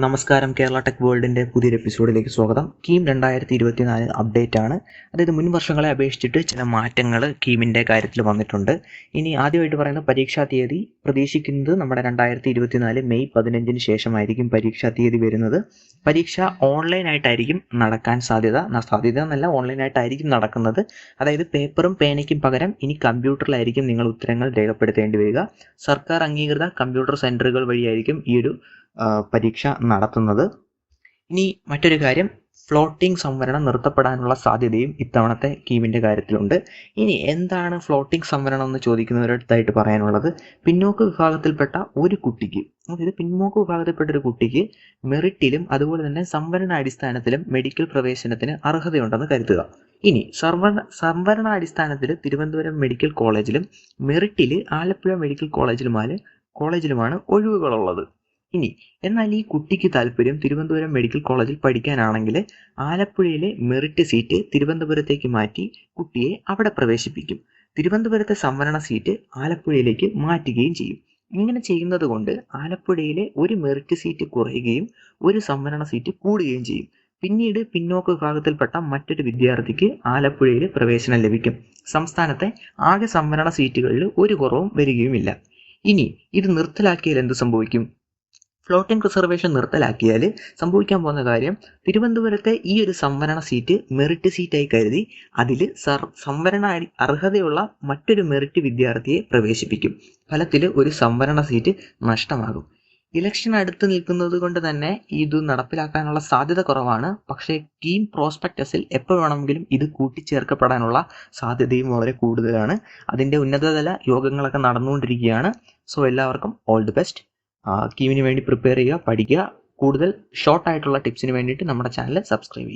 നമസ്കാരം കേരള ടെക് വേൾഡിന്റെ പുതിയൊരു എപ്പിസോഡിലേക്ക് സ്വാഗതം. കീം രണ്ടായിരത്തി ഇരുപത്തിനാല് അപ്ഡേറ്റ് ആണ്. അതായത് മുൻ വർഷങ്ങളെ അപേക്ഷിച്ചിട്ട് ചില മാറ്റങ്ങൾ കീമിന്റെ കാര്യത്തിൽ വന്നിട്ടുണ്ട്. ഇനി ആദ്യമായിട്ട് പറയുന്ന പരീക്ഷാ തീയതി. പ്രതീക്ഷിക്കുന്നത് നമ്മുടെ രണ്ടായിരത്തി ഇരുപത്തിനാല് മെയ് പതിനഞ്ചിന് ശേഷമായിരിക്കും പരീക്ഷാ തീയതി വരുന്നത്. പരീക്ഷ ഓൺലൈനായിട്ടായിരിക്കും നടക്കാൻ സാധ്യത. സാധ്യത എന്നല്ല ഓൺലൈനായിട്ടായിരിക്കും നടക്കുന്നത്. അതായത് പേപ്പറും പേനയ്ക്കും പകരം ഇനി കമ്പ്യൂട്ടറിലായിരിക്കും നിങ്ങൾ ഉത്തരങ്ങൾ രേഖപ്പെടുത്തേണ്ടി വരിക. സർക്കാർ അംഗീകൃത കമ്പ്യൂട്ടർ സെന്ററുകൾ വഴിയായിരിക്കും ഈ ഒരു പരീക്ഷ നടത്തുന്നത്. ഇനി മറ്റൊരു കാര്യം ഫ്ലോട്ടിംഗ് സംവരണം നിർത്തപ്പെടാനുള്ള സാധ്യതയും ഇത്തവണത്തെ കീമിന്റെ കാര്യത്തിലുണ്ട്. ഇനി എന്താണ് ഫ്ലോട്ടിംഗ് സംവരണം എന്ന് ചോദിക്കുന്നവരടുത്തായിട്ട് പറയാനുള്ളത്. പിന്നോക്ക വിഭാഗത്തിൽപ്പെട്ട ഒരു കുട്ടിക്ക് അതായത് പിന്നോക്ക വിഭാഗത്തിൽപ്പെട്ട ഒരു കുട്ടിക്ക് മെറിറ്റിലും അതുപോലെ തന്നെ സംവരണ അടിസ്ഥാനത്തിലും മെഡിക്കൽ പ്രവേശനത്തിന് അർഹതയുണ്ടെന്ന് കരുതുക. ഇനി സർവണ സംവരണാടിസ്ഥാനത്തിൽ തിരുവനന്തപുരം മെഡിക്കൽ കോളേജിലും മെറിറ്റിൽ ആലപ്പുഴ മെഡിക്കൽ കോളേജിലുമാണ് കോളേജിലുമാണ് ഒഴിവുകളുള്ളത്. ഇനി എന്നാൽ ഈ കുട്ടിക്ക് താല്പര്യം തിരുവനന്തപുരം മെഡിക്കൽ കോളേജിൽ പഠിക്കാനാണെങ്കിൽ ആലപ്പുഴയിലെ മെറിറ്റ് സീറ്റ് തിരുവനന്തപുരത്തേക്ക് മാറ്റി കുട്ടിയെ അവിടെ പ്രവേശിപ്പിക്കും. തിരുവനന്തപുരത്തെ സംവരണ സീറ്റ് ആലപ്പുഴയിലേക്ക് മാറ്റുകയും ചെയ്യും. ഇങ്ങനെ ചെയ്യുന്നത് കൊണ്ട് ആലപ്പുഴയിലെ ഒരു മെറിറ്റ് സീറ്റ് കുറയുകയും ഒരു സംവരണ സീറ്റ് കൂടുകയും ചെയ്യും. പിന്നീട് പിന്നോക്ക വിഭാഗത്തിൽപ്പെട്ട മറ്റൊരു വിദ്യാർത്ഥിക്ക് ആലപ്പുഴയിൽ പ്രവേശനം ലഭിക്കും. സംസ്ഥാനത്തെ ആകെ സംവരണ സീറ്റുകളിൽ ഒരു കുറവും വരികയുമില്ല. ഇനി ഇത് നിർത്തലാക്കിയാൽ എന്ത് സംഭവിക്കും? ഫ്ലോട്ടിംഗ് റിസർവേഷൻ നിർത്തലാക്കിയാൽ സംഭവിക്കാൻ പോകുന്ന കാര്യം തിരുവനന്തപുരത്തെ ഈ ഒരു സംവരണ സീറ്റ് മെറിറ്റ് സീറ്റായി കരുതി അതിൽ സർ സംവരണ അർഹതയുള്ള മറ്റൊരു മെറിറ്റ് വിദ്യാർത്ഥിയെ പ്രവേശിപ്പിക്കും. ഫലത്തിൽ ഒരു സംവരണ സീറ്റ് നഷ്ടമാകും. ഇലക്ഷൻ അടുത്ത് നിൽക്കുന്നത് കൊണ്ട് തന്നെ ഇത് നടപ്പിലാക്കാനുള്ള സാധ്യത കുറവാണ്. പക്ഷേ ടീം പ്രോസ്പെക്ടസിൽ എപ്പോൾ വേണമെങ്കിലും ഇത് കൂട്ടിച്ചേർക്കപ്പെടാനുള്ള സാധ്യതയും വളരെ കൂടുതലാണ്. അതിന്റെ ഉന്നതതല യോഗങ്ങളൊക്കെ നടന്നുകൊണ്ടിരിക്കുകയാണ്. സോ എല്ലാവർക്കും ഓൾ ദി ബെസ്റ്റ് കീമിന് വേണ്ടി പ്രിപ്പയർ ചെയ്യുക പഠിക്കുക കൂടുതൽ ഷോർട്ട് ആയിട്ടുള്ള ടിപ്സിന് വേണ്ടിയിട്ട് നമ്മുടെ ചാനൽ സബ്സ്ക്രൈബ് ചെയ്യുക.